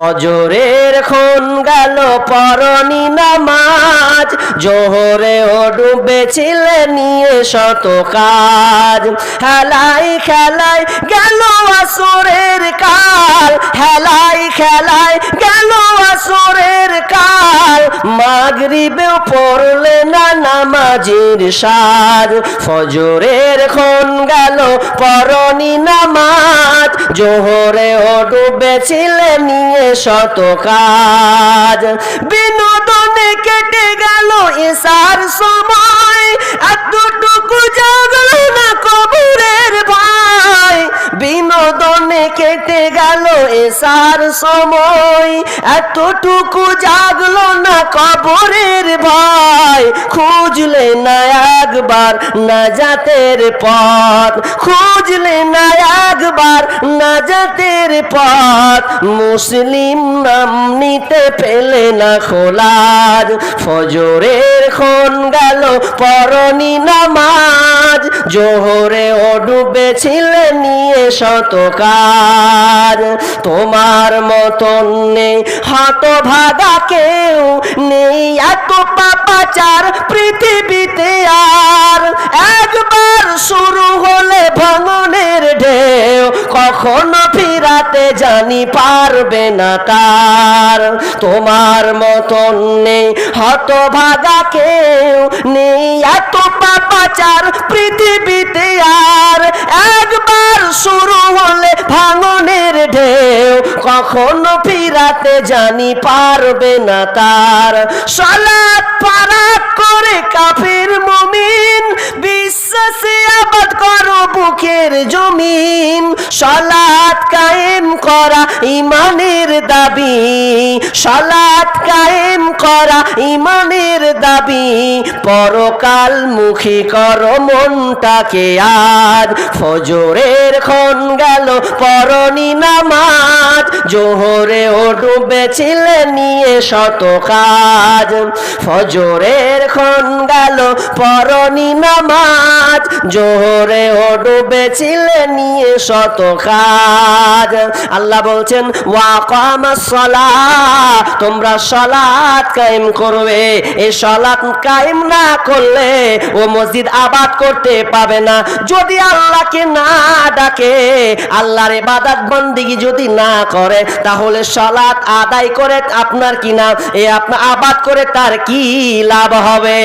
অজরের খন গেল পরনি নামাজ। জোহরে ও ডুবেছিলে নিয়ে শত কাজ। হেলাই খেলাই গেল আসরের কাল। হেলাই খেলাই গেল আসরের কাল। মাগরিবেও পড়লে না নামাজের সাজ। ফজরের খন গেল পরনি নামাজ। জোহরে ও ডুবেছিলে নিয়ে শত কাজ। বিনোদনে কেটে গেল এসার সময়। এতটুকু জাগল না কবরের ভাই। বিনোদনে কেটে গেল এসার সময়। এতটুকু জাগলো না কবরের ভাই খুঁজলে না একবার না জাতের পথ। খুঁজলে না একবার না জাতের পথ। মুসলিম নাম নিতে পেলে না খোলাজ। ফজরের খন গেল পরনি নামাজ। জোহরে ও ডুবেছিলে নিয়ে শত কাজ তোমার মতন নেই, হাত ভাগা কেউ নেই, এত পাপাচার পৃথিবীতে আর। একবার শুরু হলে ভ্রমণের ঢেউ, কখনো ফিরাতে জানি পারবে না তার। তোমার মতন নেই, হত ভাগা কেউ নেই, এত পাপাচার পৃথিবীতে আর একবার শুরু হলে ভাঙনের ঢেউ কখনো ফিরাতে জানি পারবে না তার। সলাৎ পারাক করে কাফের মুমিন, বিশ্বাসে বুকের জমিন সলাৎ কায়েম করা ইমানের দাবি সলাৎ কায়েম করা ইমানের দাবি, পরকাল মুখী কর মনটাকে আজ ফজরের খন গেল পরনি নামাজ, জোহরে ও ডুবেছিলে নিয়ে শত কাজ, ফজরের খন গেল পরনি নামাজ, জোহরে ও ডুবেছিলে নিয়ে শত কাজ আল্লাহ বলছেন তোমরা সালাত কায়েম করবে। এই কায়েম না করলে ও মসজিদ আবাদ করতে পাবে না। যদি আল্লাহকে না ডাকে, আল্লাহর ইবাদত বন্দিগি যদি না করে, তাহলে সালাত আদায় করে আপনার কি না? এ আপনার আবাদ করে তার কি লাভ হবে?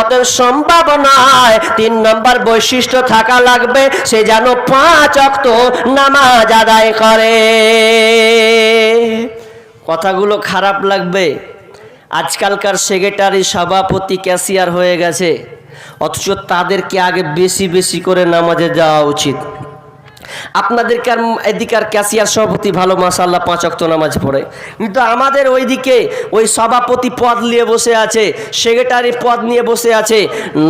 অত সম্ভাবনায় তিন নম্বর বৈশিষ্ট্য থাকা লাগবে। সে যেন পাঁচ অক্ত নামাজ আদায় করে। কথাগুলো খারাপ লাগবে। আজকালকার সেক্রেটারি, সভাপতি, ক্যাশিয়ার হয়ে গেছে। অথচ তাদেরকে আগে বেশি বেশি করে নামাজে যাওয়া উচিত। আপনাদেরকে আর এদিকার ক্যাশিয়ার সভাপতি ভালো মাসাল্লাহ পাঁচ অক্ত নামাজ পড়ে। কিন্তু আমাদের ওইদিকে ওই সভাপতি পদ নিয়ে বসে আছে, সেক্রেটারি পদ নিয়ে বসে আছে,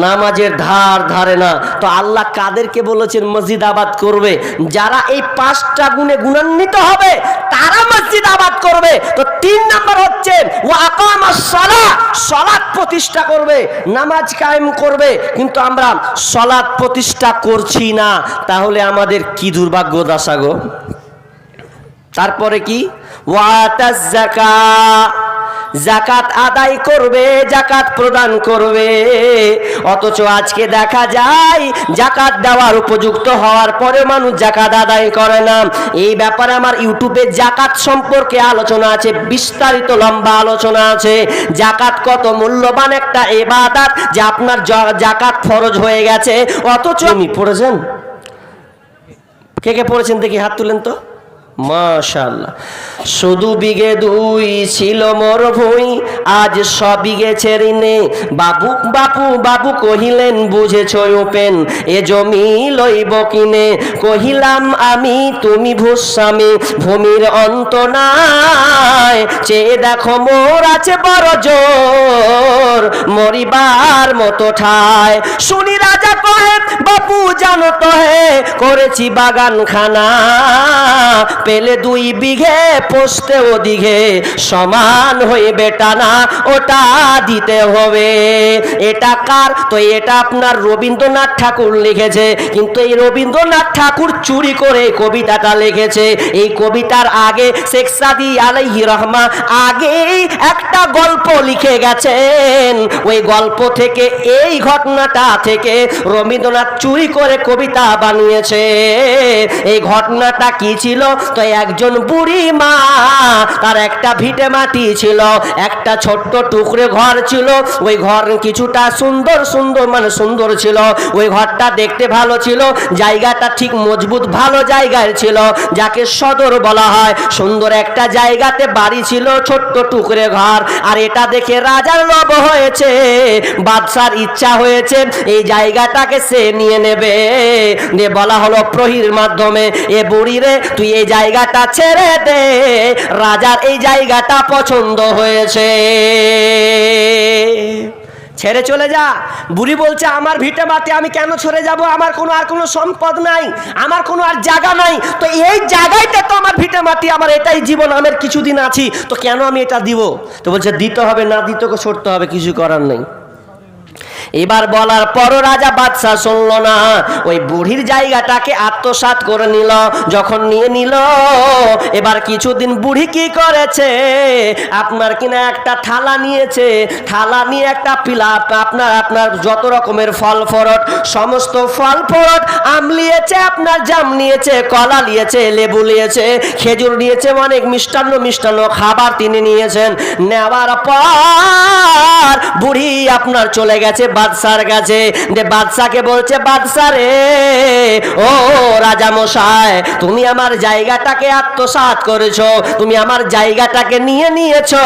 নামাজের ধার ধারে না। তো আল্লাহ কাদেরকে বলেছেন, মসজিদ আবাদ করবে। যারা এই পাঁচটা গুণে গুণান্বিত হবে তারা মসজিদ আবাদ করবে। তো তিন নাম্বার হচ্ছে ও আকামা সলা সলাৎ প্রতিষ্ঠা করবে, নামাজ কায়েম করবে। কিন্তু আমরা সলাদ প্রতিষ্ঠা করছি না। তাহলে আমাদের কি দুর্ভাগ্য দশা গো? তারপরে কি? ওয়াতাজ জাকা জাকাত আদায় করবে জাকাত প্রদান করবে। অথচ আজকে দেখা যায় জাকাত দেওয়ার উপযুক্ত হওয়ার পরে মানুষ জাকাত আদায় করে না। এই ব্যাপারে আমার ইউটিউবে জাকাত সম্পর্কে আলোচনা আছে বিস্তারিত লম্বা আলোচনা আছে। জাকাত কত মূল্যবান একটা এবাদাত যে আপনার জাকাত ফরজ হয়ে গেছে। অথচ আমি পড়েছেন? কে কে পড়েছেন দেখি হাত তুলেন তো। মাশাল্লাহ শুধু বিঘে দুই ছিল মোর ভুই, আজ বাবু, বাপু, বাবু কহিলেন, বুঝেছ ওপেন এ জমি লইব কিনে। কহিলাম, আমি, তুমি ভূস্বামী, ভূমির অন্ত নাই। চেয়ে দেখো, মোর আছে বড় জোর, মরিবার মতো ঠায় শুনি রাজা বাপু জানো তো হে, করেছি বাগান খানা পেলে দুই বিঘে, পোস্তে ওদিঘে সমান হইবে টানা ওটা দিতে হবে। এটা কার? তো এটা আপনার রবীন্দ্রনাথ ঠাকুর লিখেছে। কিন্তু এই রবীন্দ্রনাথ ঠাকুর চুরি করে কবিতাটা লিখেছে। এই কবিতার আগে শেখ আলাইহি রহমা আগেই একটা গল্প লিখে গেছেন। ওই গল্প থেকে এই ঘটনাটা থেকে রবীন্দ্রনাথ চুরি করে কবিতা বানিয়েছে। এই ঘটনাটা কি ছিল? তো একজন বুড়ি মা, তার একটা ভিটে মাটি ছিল, একটা ছোট্ট টুকরে ঘর ছিল। ওই ঘর কিছুটা সুন্দর সুন্দর মানে সুন্দর ছিল। ওই ঘরটা দেখতে ভালো ছিল, জায়গাটা ঠিক মজবুত ভালো জায়গায় ছিল, যাকে সদর বলা হয়। সুন্দর একটা জায়গাতে বাড়ি ছিল, ছোট্ট টুকরে ঘর। আর এটা দেখে রাজার লোভ হয়েছে, বাদশার ইচ্ছা হয়েছে। এই জায়গাটাকে সে নিয়ে নেবে। দিয়ে বলা হলো, প্রহির মাধ্যমে এ বুড়ি রে, তুই এই জায়গাটা ছেড়ে দে। রাজার এই জায়গাটা পছন্দ হয়েছে। ছেড়ে চলে যা। বুড়ি বলছে, আমার ভিটে মাটি, আমি কেন ছেড়ে যাব? আমার কোনো, আর কোনো সম্পদ নাই। আমার কোনো, আর জায়গা নাই। তো এই জায়গাটা তো আমার ভিটে মাটি, আমার এটাই জীবন, আমার কিছুদিন আছি। তো কেন আমি এটা দিব? তো বলছে, দিতে হবে, না দিতে সরতে হবে, কিছু করার নেই। এবার বলার পরও রাজা বাদশাহ শুনল না। ওই বুড়ির জায়গাটাকে আত্মসাৎ করে নিল, যখন নিয়ে নিল, এবার কিছুদিন বুড়ি কি করেছে? আপনার কিনা একটা থালা নিয়েছে, থালা নিয়ে একটা পিলা, আপনার আপনার যত রকমের ফল ফরট, সমস্ত ফল ফরট, আম নিয়েছে, আপনার জাম নিয়েছে, কলা নিয়েছে, লেবু নিয়েছে, খেজুর নিয়েছে, অনেক মিষ্টান্ন মিষ্টান্ন খাবার তিনি নিয়েছেন। নেওয়ার পর বুড়ি আপনার চলে গেছে বাদশার কাছে, যে বাদশাকে বলছে, বাদশা রে, ও রাজা মশাই, তুমি আমার জায়গাটাকে আত্মসাৎ করেছ, তুমি আমার জায়গাটাকে নিয়ে নিয়েছো।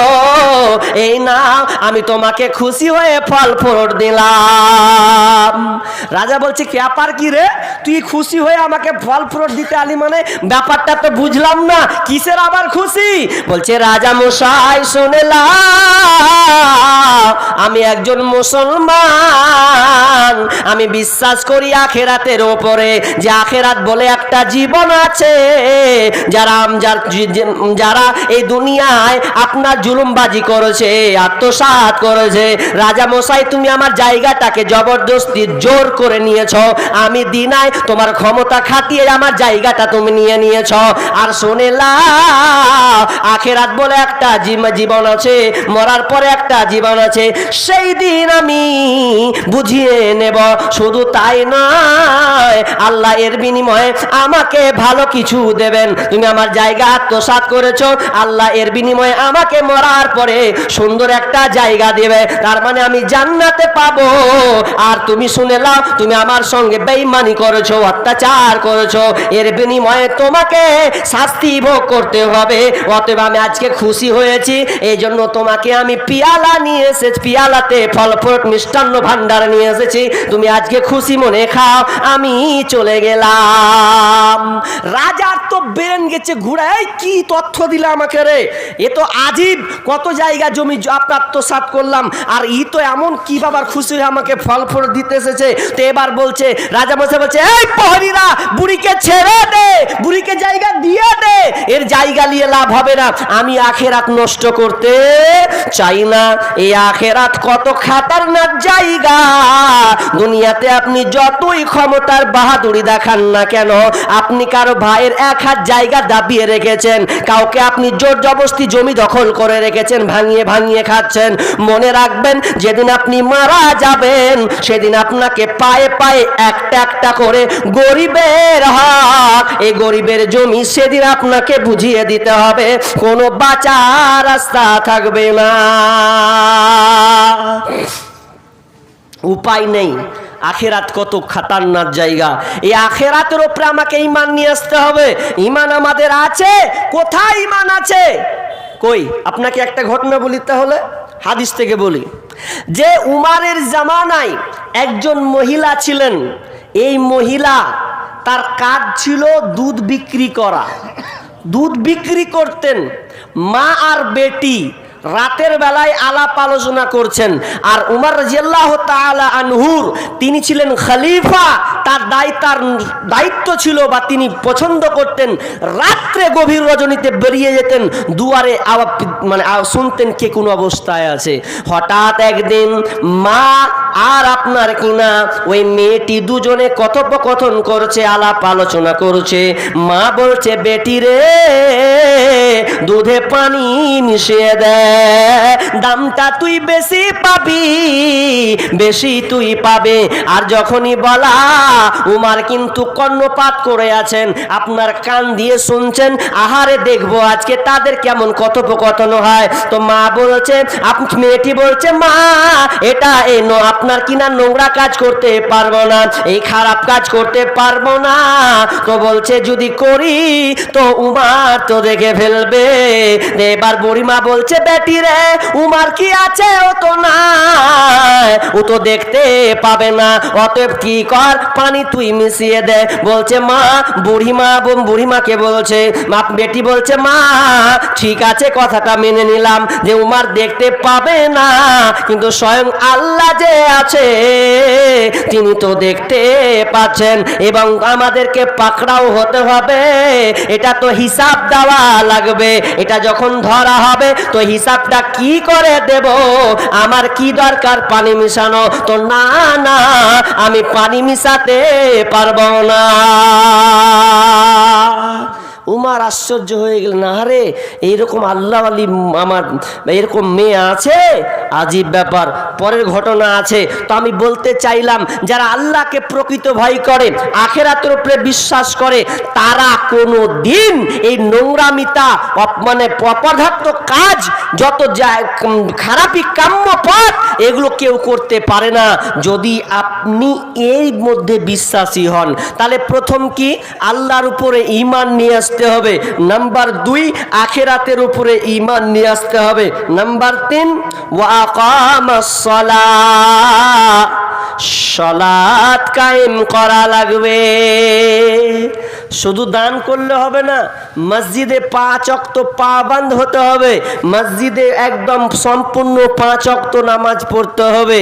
এই না আমি তোমাকে খুশি হয়ে ফল ফরট দিলাম। রাজা বলছে, ব্যাপার কি রে? তুই খুশি হয়ে আমাকে ফল ফ্রুট দিতে আলি মানে? ব্যাপারটা তো বুঝলাম না, কিসের আবার খুশি? বলছে, রাজা মশাই শুনেলাম আমি একজন মুসলমান আমি বিশ্বাস করি আখেরাতের ওপরে যে আখেরাত বলে একটা জীবন আছে। যারা যার- এই দুনিয়ায় আপনার জুলুমবাজি করেছে, আত্মসাৎ করেছে, রাজা মশাই, তুমি আমার জায়গাটাকে জবরদস্তি জোর করে নিয়েছ। আমি দিনাই তোমার ক্ষমতা খাটিয়ে আমার জায়গাটা তুমি নিয়ে নিয়েছ। আর শোনে আখেরাত বলে একটা জীব- জীবন আছে, মরার পরে একটা জীবন আছে। সেই দিন আমি বুঝিয়ে নেব। শুধু তাই নয়, আল্লাহ এর বিনিময়ে আমাকে ভালো কিছু দেবেন। তুমি আমার জায়গা আত্মসাৎ করেছ, আল্লাহ এর বিনিময়ে আমাকে মরার পরে সুন্দর একটা জায়গা দেবে। তার মানে আমি জান্নাতে আর তুমি শুনে লাও তুমি আমার সঙ্গে বেইমানি করেছ, অত্যাচার করেছ। এর বিনিময়ে তোমাকে শাস্তি ভোগ করতে হবে। অতএব আমি আজকে খুশি হয়েছি। এই জন্য তোমাকে আমি পিয়ালা নিয়ে এসেছি পিয়ালাতে ফল মিষ্টান্ন ভান্ডার নিয়ে এসেছি। তুমি আজকে খুশি মনে খাও, আমি চলে গেলাম। রাজার তো বেরেন গেছে ঘুরাই কি তথ্য দিলে আমাকে রে? এ তো আজীব, কত জায়গা জমি আত্মসাৎ করলাম, আর ই তো এমন কি বাবার খুশি আমাকে ফল ফল দিতে এসেছে? তো এবার বলছে রাজা মশাই বলছে, এই প্রহরীরা বুড়িকে ছেড়ে দে, বুড়িকে জায়গা দিয়ে দে, এর জায়গা নিয়ে লাভ হবে না। আমি আখেরাত নষ্ট করতে চাই না। এই আখেরাত কত খাতারনাক দুনিয়াতে আপনি যতই ক্ষমতার বাহাদুরি দেখান না কেন, আপনি কারও ভাইয়ের এক হাত জায়গা রেখেছেন, কাউকে আপনি জোর জবস্তি জমি দখল করে রেখেছেন, ভাঙিয়ে ভাঙিয়ে খাচ্ছেন। মনে রাখবেন, যেদিন আপনি মারা যাবেন, সেদিন আপনাকে পায়ে পায়ে একটা একটা করে গরিবের হক এই গরিবের জমি সেদিন আপনাকে বুঝিয়ে দিতে হবে, কোনো বাঁচার রাস্তা থাকবে না। উপায় নেই। আখেরাত কত খাতারনাক জায়গা। এই আখেরাতের ওপরে আমাকে ইমান নিয়ে আসতে হবে। ইমান আমাদের আছে। কোথায় ইমান আছে? কই? আপনাকে একটা ঘটনা বলি তাহলে? হাদিস থেকে বলি। যে উমারের জামানায় একজন মহিলা ছিলেন। এই মহিলা তার কাজ ছিল দুধ বিক্রি করা। দুধ বিক্রি করতেন। মা আর বেটি রাতের বেলায় আলাপ আলোচনা করছেন। আর উমার আনহুর তিনি ছিলেন খালিফা, তার দায় তার দায়িত্ব ছিল বা তিনি পছন্দ করতেন রাত্রে গভীর রজনীতে বেরিয়ে যেতেন, দুয়ারে মানে শুনতেন কে কোন অবস্থায় আছে। হঠাৎ একদিন মা আর আপনার কিনা ওই মেয়েটি দুজনে কথোপকথন করছে, আলাপ আলোচনা করছে। মা বলছে, বেটি রে, দুধে পানি মিশিয়ে দে। দামটা তুই বেশি পাবি, বেশি তুই পাবে। আর যখনই বলা, উমার কিন্তু কর্ণপাত করে আছেন। আপনার কান দিয়ে শুনছেন, আহারে দেখব আজকে তাদের কেমন কথোপকথন হয়। তো মা বলছে মেয়েটি বলছে, মা, এটা এই ন- আপনার কিনা নোংরা কাজ করতে পারব না, এই খারাপ কাজ করতে পারব না। তো বলছে, যদি করি, তো উমার তো দেখে ফেলবে। এবার বুড়িমা বলছে, বেটি রে, উমার কি আছে? ও তো নাই। ও তো দেখতে পাবে না। অতএব কি কর? পানি তুই মিশিয়ে দে। বলছে, মা, বুড়িমা বুড়িমাকে বলছে, মা, বেটি বলছে, মা, ঠিক আছে, কথাটা মেনে নিলাম যে উমার দেখতে পাবে না। কিন্তু স্বয়ং আল্লাহ যে আছে, তিনি তো দেখতে পাচ্ছেন। এবং আমাদেরকে পাকড়াও হতে হবে। এটা তো হিসাব দেওয়া লাগবে। এটা যখন ধরা হবে, তো হিসাবটা কি করে দেব? আমার কি দরকার পানি মিশানো তো না না আমি পানি মিশাতে পারব না। উমার আশ্চর্য হয়ে গেল না রে এইরকম আল্লাহ আলী আমার এরকম মেয়ে আছে? আজীব ব্যাপার, পরের ঘটনা আছে। তো আমি বলতে চাইলাম, যারা আল্লাহকে প্রকৃত ভয় করে, আখেরাতের উপরে বিশ্বাস করে, তারা কোনো দিন এই নোংরামিতা মানে অপদার্থ কাজ, যত খারাপই কাম্য পথ, এগুলো কেউ করতে পারে না। যদি আপনি এর মধ্যে বিশ্বাসী হন, তাহলে প্রথম কি? আল্লাহর উপরে ঈমান নিয়ে আসতে হবে। নাম্বার দুই, আখেরাতের উপরে ঈমান নিয়ে আসতে হবে। নাম্বার তিন সলাৎ কায়েম করা লাগবে। শুধু দান করলে হবে না, মসজিদে পাঁচ অক্ত পা বন্ধ হতে হবে। মসজিদে একদম সম্পূর্ণ পাঁচ অক্ত নামাজ পড়তে হবে।